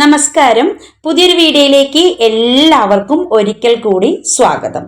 നമസ്കാരം. പുതിയൊരു വീഡിയോയിലേക്ക് എല്ലാവർക്കും ഒരിക്കൽ കൂടി സ്വാഗതം.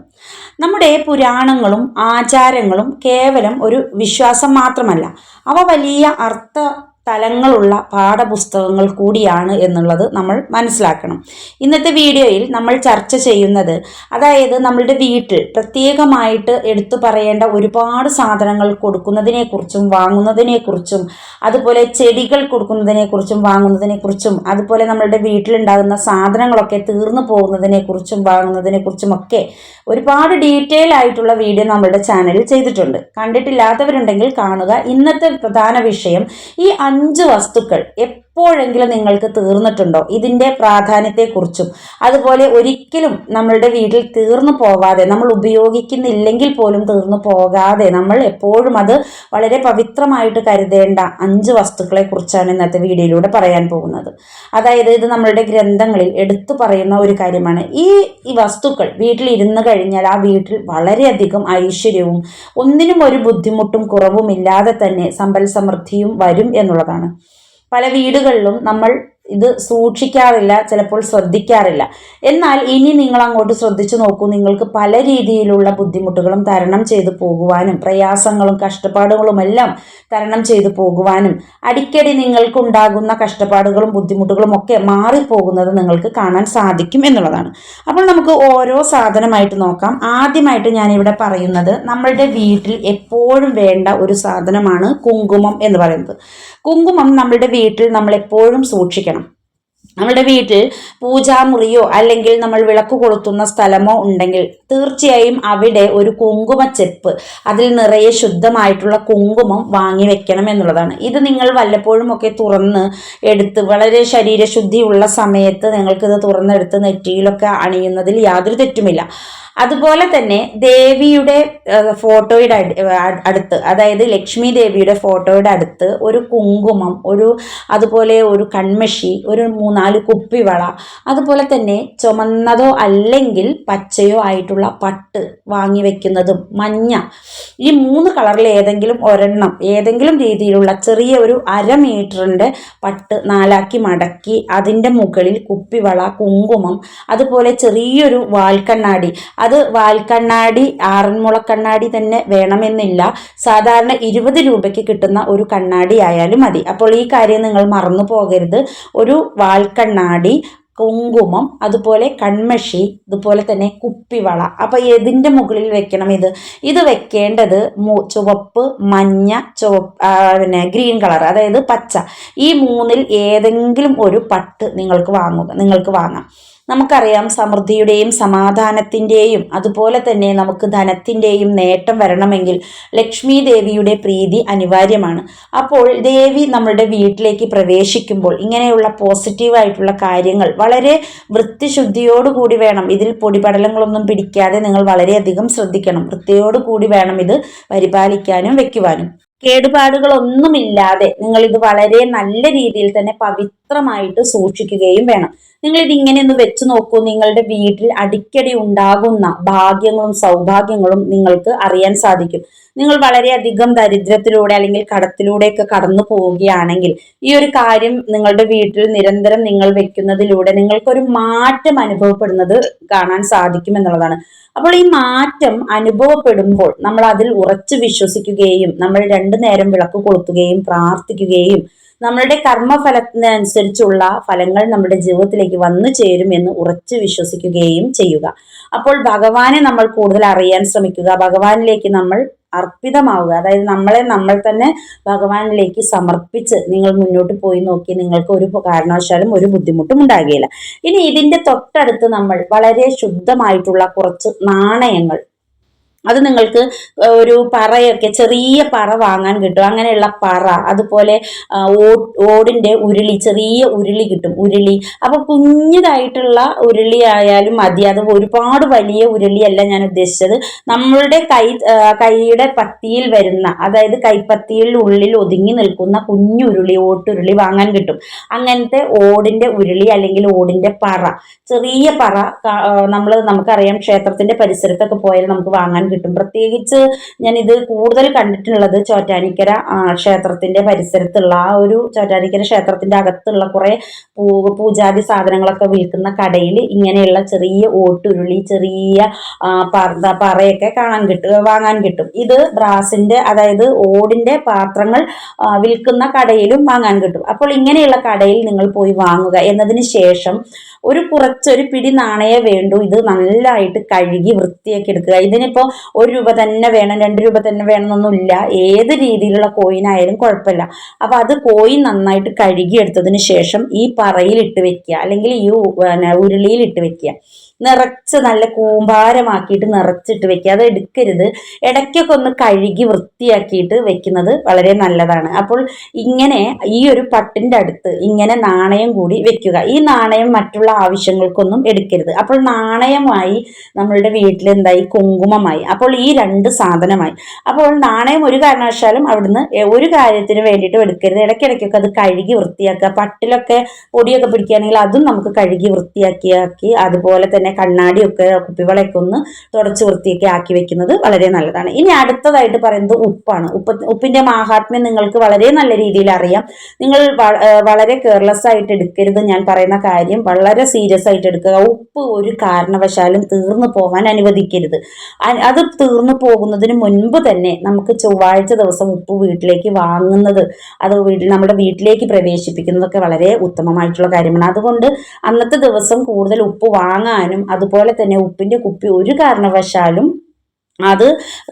നമ്മുടെ പുരാണങ്ങളും ആചാരങ്ങളും കേവലം ഒരു വിശ്വാസം മാത്രമല്ല അവ വലിയ അർത്ഥ തലങ്ങളുള്ള പാഠപുസ്തകങ്ങൾ കൂടിയാണ് എന്നുള്ളത് നമ്മൾ മനസ്സിലാക്കണം. ഇന്നത്തെ വീഡിയോയിൽ നമ്മൾ ചർച്ച ചെയ്യുന്നത് അതായത് നമ്മളുടെ വീട്ടിൽ പ്രത്യേകമായിട്ട് എടുത്തു പറയേണ്ട ഒരുപാട് സാധനങ്ങൾ കൊടുക്കുന്നതിനെക്കുറിച്ചും വാങ്ങുന്നതിനെക്കുറിച്ചും അതുപോലെ ചെടികൾ കൊടുക്കുന്നതിനെക്കുറിച്ചും വാങ്ങുന്നതിനെക്കുറിച്ചും അതുപോലെ നമ്മളുടെ വീട്ടിലുണ്ടാകുന്ന സാധനങ്ങളൊക്കെ തീർന്നു പോകുന്നതിനെക്കുറിച്ചും വാങ്ങുന്നതിനെക്കുറിച്ചും ഒക്കെ ഒരുപാട് ഡീറ്റെയിൽ ആയിട്ടുള്ള വീഡിയോ നമ്മളുടെ ചാനലിൽ ചെയ്തിട്ടുണ്ട്. കണ്ടിട്ടില്ലാത്തവരുണ്ടെങ്കിൽ കാണുക. ഇന്നത്തെ പ്രധാന വിഷയം ഈ അഞ്ച് വസ്തുക്കൾ എപ്പോഴെങ്കിലും നിങ്ങൾക്ക് തീർന്നിട്ടുണ്ടോ? ഇതിന്റെ പ്രാധാന്യത്തെക്കുറിച്ചും അതുപോലെ ഒരിക്കലും നമ്മളുടെ വീട്ടിൽ തീർന്നു പോകാതെ നമ്മൾ ഉപയോഗിക്കുന്നില്ലെങ്കിൽ പോലും തീർന്നു പോകാതെ നമ്മൾ എപ്പോഴും അത് വളരെ പവിത്രമായിട്ട് കരുതേണ്ട അഞ്ച് വസ്തുക്കളെ കുറിച്ചാണ് ഇന്നത്തെ വീഡിയോയിലൂടെ പറയാൻ പോകുന്നത്. അതായത് ഇത് നമ്മളുടെ ഗ്രന്ഥങ്ങളിൽ എടുത്തു പറയുന്ന ഒരു കാര്യമാണ്. ഈ ഈ വസ്തുക്കൾ വീട്ടിൽ ഇരുന്ന് കഴിഞ്ഞാൽ ആ വീട്ടിൽ വളരെയധികം ഐശ്വര്യവും ഒന്നിനും ഒരു ബുദ്ധിമുട്ടും കുറവുമില്ലാതെ തന്നെ സമ്പൽ സമൃദ്ധിയും വരും എന്നുള്ളതാണ്. പല വീടുകളിലും നമ്മൾ ഇത് സൂക്ഷിക്കാറില്ല ചിലപ്പോൾ ശ്രദ്ധിക്കാറില്ല. എന്നാൽ ഇനി നിങ്ങൾ അങ്ങോട്ട് ശ്രദ്ധിച്ചു നോക്കൂ നിങ്ങൾക്ക് പല രീതിയിലുള്ള ബുദ്ധിമുട്ടുകളും തരണം ചെയ്തു പോകുവാനും പ്രയാസങ്ങളും കഷ്ടപ്പാടുകളും എല്ലാം തരണം ചെയ്തു പോകുവാനും അടിക്കടി നിങ്ങൾക്കുണ്ടാകുന്ന കഷ്ടപ്പാടുകളും ബുദ്ധിമുട്ടുകളും ഒക്കെ മാറിപ്പോകുന്നത് നിങ്ങൾക്ക് കാണാൻ സാധിക്കും എന്നുള്ളതാണ്. അപ്പോൾ നമുക്ക് ഓരോ സാധനമായിട്ട് നോക്കാം. ആദ്യമായിട്ട് ഞാനിവിടെ പറയുന്നത് നമ്മളുടെ വീട്ടിൽ എപ്പോഴും വേണ്ട ഒരു സാധനമാണ് കുങ്കുമം എന്ന് പറയുന്നത്. കുങ്കുമം നമ്മളുടെ വീട്ടിൽ നമ്മൾ എപ്പോഴും സൂക്ഷിക്കണം. നമ്മുടെ വീട്ടിൽ പൂജാമുറിയോ അല്ലെങ്കിൽ നമ്മൾ വിളക്ക് കൊളുത്തുന്ന സ്ഥലമോ ഉണ്ടെങ്കിൽ തീർച്ചയായും അവിടെ ഒരു കുങ്കുമച്ചെപ്പ് അതിൽ നിറയെ ശുദ്ധമായിട്ടുള്ള കുങ്കുമം വാങ്ങി വെക്കണം എന്നുള്ളതാണ്. ഇത് നിങ്ങൾ വല്ലപ്പോഴും ഒക്കെ തുറന്ന് എടുത്ത് വളരെ ശരീരശുദ്ധിയുള്ള സമയത്ത് നിങ്ങൾക്കിത് തുറന്നെടുത്ത് നെറ്റിയിലൊക്കെ അണിയുന്നതിൽ യാതൊരു തെറ്റുമില്ല. അതുപോലെ തന്നെ ദേവിയുടെ ഫോട്ടോയുടെ അടുത്ത് അതായത് ലക്ഷ്മി ദേവിയുടെ ഫോട്ടോയുടെ അടുത്ത് ഒരു കുങ്കുമം ഒരു അതുപോലെ ഒരു കൺമഷി ഒരു മൂന്നാൽ കുപ്പിവള. അതുപോലെ തന്നെ ചുമന്നതോ അല്ലെങ്കിൽ പച്ചയോ ആയിട്ടുള്ള പട്ട് വാങ്ങി വെക്കുന്നതും മഞ്ഞ. ഈ മൂന്ന് കളറിൽ ഏതെങ്കിലും ഒരെണ്ണം ഏതെങ്കിലും രീതിയിലുള്ള ചെറിയ ഒരു അര മീറ്ററിന്റെ പട്ട് നാലാക്കി മടക്കി അതിന്റെ മുകളിൽ കുപ്പിവള കുങ്കുമം അതുപോലെ ചെറിയൊരു വാൽക്കണ്ണാടി. അത് വാൽക്കണ്ണാടി ആറന്മുള കണ്ണാടി തന്നെ വേണമെന്നില്ല. സാധാരണ ഇരുപത് രൂപയ്ക്ക് കിട്ടുന്ന ഒരു കണ്ണാടി ആയാലും മതി. അപ്പോൾ ഈ കാര്യം നിങ്ങൾ മറന്നു പോകരുത് ഒരു വാൽക്കണ്ണാടി കുങ്കുമം അതുപോലെ കൺമഷി അതുപോലെ തന്നെ കുപ്പിവള. അപ്പോൾ എതിന്റെ മുകളിൽ വെക്കണം ഇത്. ഇത് വെക്കേണ്ടത് ചുവപ്പ് മഞ്ഞ ചുവപ്പ് പിന്നെ ഗ്രീൻ കളർ അതായത് പച്ച. ഈ മൂന്നിൽ ഏതെങ്കിലും ഒരു പട്ട് നിങ്ങൾക്ക് വാങ്ങുക നിങ്ങൾക്ക് വാങ്ങാം. നമുക്കറിയാം സമൃദ്ധിയുടെയും സമാധാനത്തിന്റെയും അതുപോലെ തന്നെ നമുക്ക് ധനത്തിന്റെയും നേട്ടം വരണമെങ്കിൽ ലക്ഷ്മി ദേവിയുടെ പ്രീതി അനിവാര്യമാണ്. അപ്പോൾ ദേവി നമ്മളുടെ വീട്ടിലേക്ക് പ്രവേശിക്കുമ്പോൾ ഇങ്ങനെയുള്ള പോസിറ്റീവായിട്ടുള്ള കാര്യങ്ങൾ വളരെ വൃത്തിശുദ്ധിയോടുകൂടി വേണം. ഇതിൽ പൊടിപടലങ്ങളൊന്നും പിടിക്കാതെ നിങ്ങൾ വളരെയധികം ശ്രദ്ധിക്കണം. വൃത്തിയോടുകൂടി വേണം ഇത് പരിപാലിക്കാനും വെക്കുവാനും. കേടുപാടുകളൊന്നുമില്ലാതെ നിങ്ങൾ ഇത് വളരെ നല്ല രീതിയിൽ തന്നെ പവിത്രമായിട്ട് സൂക്ഷിക്കുകയും വേണം. നിങ്ങൾ ഇത് ഇങ്ങനെ ഒന്ന് വെച്ച് നോക്കൂ. നിങ്ങളുടെ വീട്ടിൽ അടിക്കടി ഉണ്ടാകുന്ന ഭാഗ്യങ്ങളും സൗഭാഗ്യങ്ങളും നിങ്ങൾക്ക് അറിയാൻ സാധിക്കും. നിങ്ങൾ വളരെയധികം ദരിദ്രത്തിലൂടെ അല്ലെങ്കിൽ കടത്തിലൂടെയൊക്കെ കടന്നു പോവുകയാണെങ്കിൽ ഈ ഒരു കാര്യം നിങ്ങളുടെ വീട്ടിൽ നിരന്തരം നിങ്ങൾ വെക്കുന്നതിലൂടെ നിങ്ങൾക്കൊരു മാറ്റം അനുഭവപ്പെടുന്നത് കാണാൻ സാധിക്കും എന്നുള്ളതാണ്. അപ്പോൾ ഈ മാറ്റം അനുഭവപ്പെടുമ്പോൾ നമ്മൾ അതിൽ ഉറച്ചു വിശ്വസിക്കുകയും നമ്മൾ രണ്ടു നേരം വിളക്ക് കൊളുത്തുകയും പ്രാർത്ഥിക്കുകയും നമ്മളുടെ കർമ്മഫലത്തിനനുസരിച്ചുള്ള ഫലങ്ങൾ നമ്മുടെ ജീവിതത്തിലേക്ക് വന്നു ചേരും എന്ന് ഉറച്ചു വിശ്വസിക്കുകയും ചെയ്യുക. അപ്പോൾ ഭഗവാനെ നമ്മൾ കൂടുതൽ അറിയാൻ ശ്രമിക്കുക. ഭഗവാനിലേക്ക് നമ്മൾ അർപ്പിതമാവുക. അതായത് നമ്മളെ നമ്മൾ തന്നെ ഭഗവാനിലേക്ക് സമർപ്പിച്ച് നിങ്ങൾ മുന്നോട്ട് പോയി നോക്കി നിങ്ങൾക്ക് ഒരു കാരണവശാലും ഒരു ബുദ്ധിമുട്ടും ഉണ്ടാകുകയില്ല. ഇനി ഇതിന്റെ തൊട്ടടുത്ത് നമ്മൾ വളരെ ശുദ്ധമായിട്ടുള്ള കുറച്ച് നാണയങ്ങൾ അത് നിങ്ങൾക്ക് ഒരു പറയൊക്കെ ചെറിയ പറ വാങ്ങാൻ കിട്ടും. അങ്ങനെയുള്ള പറ അതുപോലെ ഓടിന്റെ ഉരുളി ചെറിയ ഉരുളി കിട്ടും ഉരുളി. അപ്പോൾ കുഞ്ഞതായിട്ടുള്ള ഉരുളി ആയാലും മതി. അത് ഒരുപാട് വലിയ ഉരുളിയല്ല ഞാൻ ഉദ്ദേശിച്ചത്. നമ്മളുടെ കൈ കൈയുടെ പത്തിയിൽ വരുന്ന അതായത് കൈപ്പത്തിയിൽ ഉള്ളിൽ ഒതുങ്ങി നിൽക്കുന്ന കുഞ്ഞുരുളി ഓട്ടുരുളി വാങ്ങാൻ കിട്ടും. അങ്ങനത്തെ ഓടിന്റെ ഉരുളി അല്ലെങ്കിൽ ഓടിന്റെ പറ ചെറിയ പറ നമ്മൾ നമുക്കറിയാം ക്ഷേത്രത്തിന്റെ പരിസരത്തൊക്കെ പോയാൽ നമുക്ക് വാങ്ങാൻ കിട്ടും. പ്രത്യേകിച്ച് ഞാൻ ഇത് കൂടുതൽ കണ്ടിട്ടുള്ളത് ചോറ്റാനിക്കര ക്ഷേത്രത്തിന്റെ പരിസരത്തുള്ള ആ ഒരു ചോറ്റാനിക്കര ക്ഷേത്രത്തിന്റെ അകത്തുള്ള കുറേ പൂ പൂജാതി സാധനങ്ങളൊക്കെ വിൽക്കുന്ന കടയിൽ ഇങ്ങനെയുള്ള ചെറിയ ഓട്ടുരുളി ചെറിയ പർദ്ദ പറയൊക്കെ കാണാൻ കിട്ടും വാങ്ങാൻ കിട്ടും. ഇത് ബ്രാസിന്റെ അതായത് ഓടിന്റെ പാത്രങ്ങൾ വിൽക്കുന്ന കടയിലും വാങ്ങാൻ കിട്ടും. അപ്പോൾ ഇങ്ങനെയുള്ള കടയിൽ നിങ്ങൾ പോയി വാങ്ങുക എന്നതിന് ശേഷം ഒരു കുറച്ചൊരു പിടി നാണയം വേണ്ടു. ഇത് നല്ലതായിട്ട് കഴുകി വൃത്തിയാക്കി എടുക്കുക. ഇതിനിപ്പോൾ ഒരു രൂപ തന്നെ വേണം രണ്ട് രൂപ തന്നെ വേണമെന്നൊന്നുമില്ല. ഏത് രീതിയിലുള്ള കോയിനായാലും കുഴപ്പമില്ല. അപ്പോൾ അത് കോയിൻ നന്നായിട്ട് കഴുകി എടുത്തതിന് ശേഷം ഈ പറയിലിട്ട് വെക്കുക. അല്ലെങ്കിൽ ഈ ഉരുളിയിലിട്ട് വെക്കുക. നിറച്ച് നല്ല കൂമ്പാരമാക്കിയിട്ട് നിറച്ചിട്ട് വെക്കുക. അത് എടുക്കരുത്. ഇടയ്ക്കൊക്കെ ഒന്ന് കഴുകി വൃത്തിയാക്കിയിട്ട് വെക്കുന്നത് വളരെ നല്ലതാണ്. അപ്പോൾ ഇങ്ങനെ ഈ ഒരു പട്ടിന്റെ അടുത്ത് ഇങ്ങനെ നാണയം കൂടി വെക്കുക. ഈ നാണയം മറ്റുള്ള ആവശ്യങ്ങൾക്കൊന്നും എടുക്കരുത്. അപ്പോൾ നാണയമായി നമ്മളുടെ വീട്ടിൽ എന്തായി? കുങ്കുമമായി. അപ്പോൾ ഈ രണ്ട് സാധനമായി. അപ്പോൾ നാണയം ഒരു കാരണവശാലും അവിടുന്ന് ഒരു കാര്യത്തിന് വേണ്ടിയിട്ട് എടുക്കരുത്. ഇടയ്ക്കിടയ്ക്കൊക്കെ അത് കഴുകി വൃത്തിയാക്കുക. പട്ടിലൊക്കെ പൊടിയൊക്കെ പിടിക്കുകയാണെങ്കിൽ അതും നമുക്ക് കഴുകി വൃത്തിയാക്കിയാക്കി അതുപോലെ തന്നെ കണ്ണാടിയൊക്കെ കുപ്പിവളയൊക്കെ ഒന്ന് തുടച്ച് വൃത്തിയൊക്കെ ആക്കി വെക്കുന്നത് വളരെ നല്ലതാണ്. ഇനി അടുത്തതായിട്ട് പറയുന്നത് ഉപ്പാണ്. ഉപ്പ് ഉപ്പിന്റെ മാഹാത്മ്യം നിങ്ങൾക്ക് വളരെ നല്ല രീതിയിൽ അറിയാം. നിങ്ങൾ വളരെ കെയർലെസ് ആയിട്ട് എടുക്കരുത് ഞാൻ പറയുന്ന കാര്യം. വളരെ സീരിയസ് ആയിട്ട് എടുക്കുക. ഉപ്പ് ഒരു കാരണവശാലും തീർന്നു പോകാൻ അനുവദിക്കരുത്. അത് തീർന്നു പോകുന്നതിന് മുൻപ് തന്നെ നമുക്ക് ചൊവ്വാഴ്ച ദിവസം ഉപ്പ് വീട്ടിലേക്ക് വാങ്ങുന്നത് അത് വീട്ടിൽ നമ്മുടെ വീട്ടിലേക്ക് പ്രവേശിപ്പിക്കുന്നതൊക്കെ വളരെ ഉത്തമമായിട്ടുള്ള കാര്യമാണ്. അതുകൊണ്ട് അന്നത്തെ ദിവസം കൂടുതൽ ഉപ്പ് വാങ്ങാനും അതുപോലെ തന്നെ ഉപ്പിന്റെ കുപ്പി ഒരു കാരണവശാലും അത്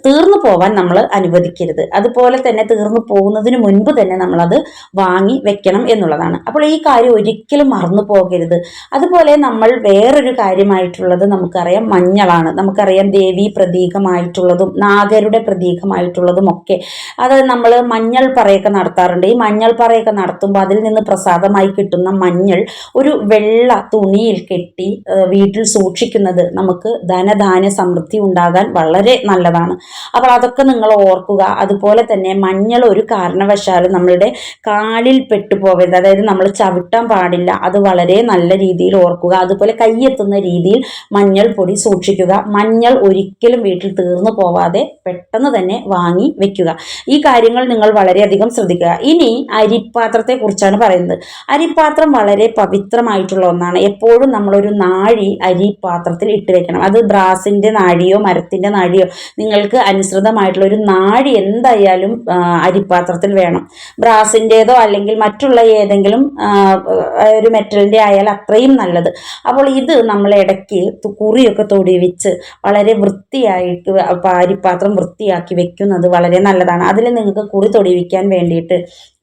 തീർന്നു പോവാൻ നമ്മൾ അനുവദിക്കരുത്. അതുപോലെ തന്നെ തീർന്നു പോകുന്നതിന് മുൻപ് തന്നെ നമ്മളത് വാങ്ങി വെക്കണം എന്നുള്ളതാണ്. അപ്പോൾ ഈ കാര്യം ഒരിക്കലും മറന്നു പോകരുത്. അതുപോലെ നമ്മൾ വേറൊരു കാര്യമായിട്ടുള്ളത് നമുക്കറിയാം മഞ്ഞളാണ്. നമുക്കറിയാം ദേവി പ്രതീകമായിട്ടുള്ളതും നാഗരുടെ പ്രതീകമായിട്ടുള്ളതും ഒക്കെ. അത് നമ്മൾ മഞ്ഞൾ പറയൊക്കെ നടത്താറുണ്ട്. ഈ മഞ്ഞൾ പറയൊക്കെ നടത്തുമ്പോൾ അതിൽ നിന്ന് പ്രസാദമായി കിട്ടുന്ന മഞ്ഞൾ ഒരു വെള്ള തുണിയിൽ കെട്ടി വീട്ടിൽ സൂക്ഷിക്കുന്നത് നമുക്ക് ധനധാന്യ സമൃദ്ധി ഉണ്ടാകാൻ വളരെ നല്ലതാണ്. അപ്പോൾ അതൊക്കെ നിങ്ങൾ ഓർക്കുക. അതുപോലെ തന്നെ മഞ്ഞൾ ഒരു കാരണവശാലും നമ്മളുടെ കാലിൽ പെട്ടുപോകരുത് അതായത് നമ്മൾ ചവിട്ടാൻ പാടില്ല. അത് വളരെ നല്ല രീതിയിൽ ഓർക്കുക. അതുപോലെ കയ്യെത്തുന്ന രീതിയിൽ മഞ്ഞൾ പൊടി സൂക്ഷിക്കുക. മഞ്ഞൾ ഒരിക്കലും വീട്ടിൽ തീർന്നു പോവാതെ പെട്ടെന്ന് തന്നെ വാങ്ങി വെക്കുക. ഈ കാര്യങ്ങൾ നിങ്ങൾ വളരെയധികം ശ്രദ്ധിക്കുക. ഇനി അരിപ്പാത്രത്തെ കുറിച്ചാണ് പറയുന്നത്. അരിപ്പാത്രം വളരെ പവിത്രമായിട്ടുള്ള ഒന്നാണ്. എപ്പോഴും നമ്മളൊരു നാഴി അരിപ്പാത്രത്തിൽ ഇട്ട് വെക്കണം. അത് ബ്രാസിന്റെ നാഴിയോ മരത്തിന്റെ നാഴിയോ നിങ്ങൾക്ക് അനുസൃതമായിട്ടുള്ള ഒരു നാഴി എന്തായാലും അരിപ്പാത്രത്തിൽ വേണം. ബ്രാസിന്റെതോ അല്ലെങ്കിൽ മറ്റുള്ള ഏതെങ്കിലും ഒരു മെറ്റലിന്റെ ആയാൽ അത്രയും നല്ലത്. അപ്പോൾ ഇത് നമ്മൾ ഇടയ്ക്ക് കുറിയൊക്കെ തൊടിവിച്ച് വളരെ വൃത്തിയായിട്ട് അരിപ്പാത്രം വൃത്തിയാക്കി വെക്കുന്നത് വളരെ നല്ലതാണ്. അതിൽ നിങ്ങൾക്ക് കുറി തൊടിവിക്കാൻ വേണ്ടിയിട്ട്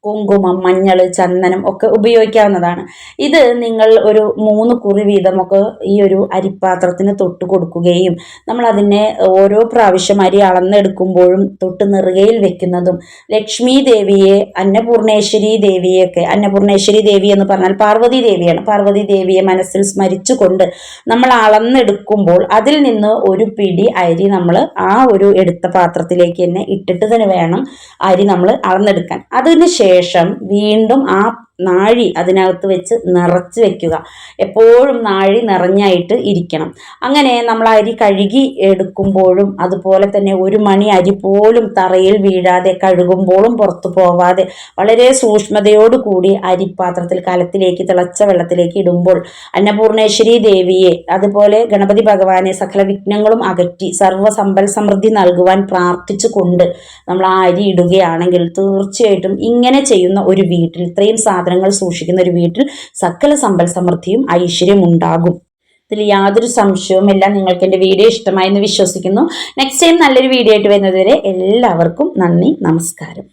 കുങ്കുമം മഞ്ഞൾ ചന്ദനം ഒക്കെ ഉപയോഗിക്കാവുന്നതാണ്. ഇത് നിങ്ങൾ ഒരു മൂന്ന് കുറി വീതമൊക്കെ ഈ ഒരു അരിപ്പാത്രത്തിന് തൊട്ട് കൊടുക്കുകയും നമ്മൾ അതിനെ ഓരോ പ്രാവശ്യം അരി അളന്നെടുക്കുമ്പോഴും തൊട്ട് നെറുകയിൽ വെക്കുന്നതും ലക്ഷ്മി ദേവിയെ അന്നപൂർണേശ്വരി ദേവിയൊക്കെ അന്നപൂർണേശ്വരി ദേവി എന്ന് പറഞ്ഞാൽ പാർവതി ദേവിയാണ്. പാർവതി ദേവിയെ മനസ്സിൽ സ്മരിച്ചുകൊണ്ട് നമ്മൾ അളന്നെടുക്കുമ്പോൾ അതിൽ നിന്ന് ഒരു പിടി അരി നമ്മൾ ആ ഒരു എടുത്ത പാത്രത്തിലേക്ക് തന്നെ ഇട്ടിട്ട് തന്നെ വേണം അരി നമ്മൾ അളന്നെടുക്കാൻ. അതിന് ശേഷം വീണ്ടും ആ നാഴി അതിനകത്ത് വെച്ച് നിറച്ച് വെക്കുക. എപ്പോഴും നാഴി നിറഞ്ഞായിട്ട് ഇരിക്കണം. അങ്ങനെ നമ്മൾ അരി കഴുകി എടുക്കുമ്പോഴും അതുപോലെ തന്നെ ഒരു മണി അരി പോലും തറയിൽ വീഴാതെ കഴുകുമ്പോഴും പുറത്തു പോവാതെ വളരെ സൂക്ഷ്മതയോടുകൂടി അരിപ്പാത്രത്തിൽ കലത്തിലേക്ക് തിളച്ച വെള്ളത്തിലേക്ക് ഇടുമ്പോൾ അന്നപൂർണേശ്വരി ദേവിയെ അതുപോലെ ഗണപതി ഭഗവാനെ സകല വിഘ്നങ്ങളും അകറ്റി സർവ സമ്പൽ സമൃദ്ധി നൽകുവാൻ പ്രാർത്ഥിച്ചു കൊണ്ട് നമ്മൾ ആ അരി ഇടുകയാണെങ്കിൽ തീർച്ചയായിട്ടും ഇങ്ങനെ ചെയ്യുന്ന ഒരു വീട്ടിൽ ഇത്രയും സാധനങ്ങൾ സൂക്ഷിക്കുന്ന ഒരു വീട്ടിൽ സകല സമ്പൽ സമൃദ്ധിയും ഐശ്വര്യം ഉണ്ടാകും. ഇതിൽ യാതൊരു സംശയവും എല്ലാം നിങ്ങൾക്ക് എന്റെ വീഡിയോ ഇഷ്ടമായി എന്ന് വിശ്വസിക്കുന്നു. നെക്സ്റ്റ് ടൈം നല്ലൊരു വീഡിയോ ആയിട്ട് വരുന്നതുവരെ എല്ലാവർക്കും നന്ദി നമസ്കാരം.